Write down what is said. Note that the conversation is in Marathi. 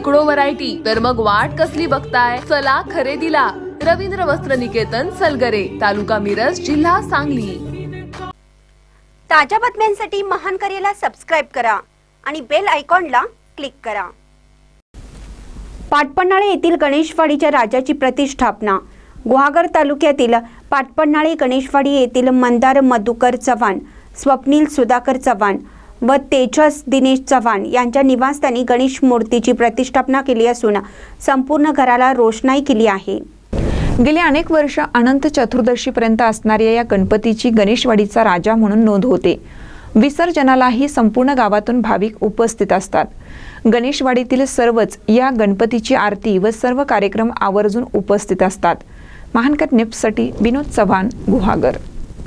शेकडो व्हरायटी तर मग वाट कसली बघताय? चला खरेदीला. रवींद्र वस्त्र निकेतन सलगरे तालुका मिरज जिल्हा सांगली. ताज्या बातम्यांसाठी महान करेला सबस्क्राईब करा आणि बेल आयकॉनला क्लिक करा. पाटपन्हाळे येथील गणेशवाडीच्या राजाची प्रतिष्ठापना. गुहागर तालुक्यातील पाटपन्हाळे गणेशवाडी येथील मंदार मधुकर चव्हाण स्वप्नील सुधाकर चव्हाण व तेजस दिनेश चव्हाण यांच्या निवासस्थानी गणेश मूर्तीची प्रतिष्ठापना केली असून संपूर्ण घराला रोषणाई केली आहे. गेली अनेक वर्ष अनंत चतुर्दशीपर्यंत असणाऱ्या या गणपतीची गणेशवाडीचा राजा म्हणून नोंद होते. विसर्जनालाही संपूर्ण गावातून भाविक उपस्थित असतात. गणेशवाडीतील सर्वच या गणपतीची आरती व सर्व कार्यक्रम आवर्जून उपस्थित असतात. महानकर निप्ससाठी विनोद चव्हाण गुहागर.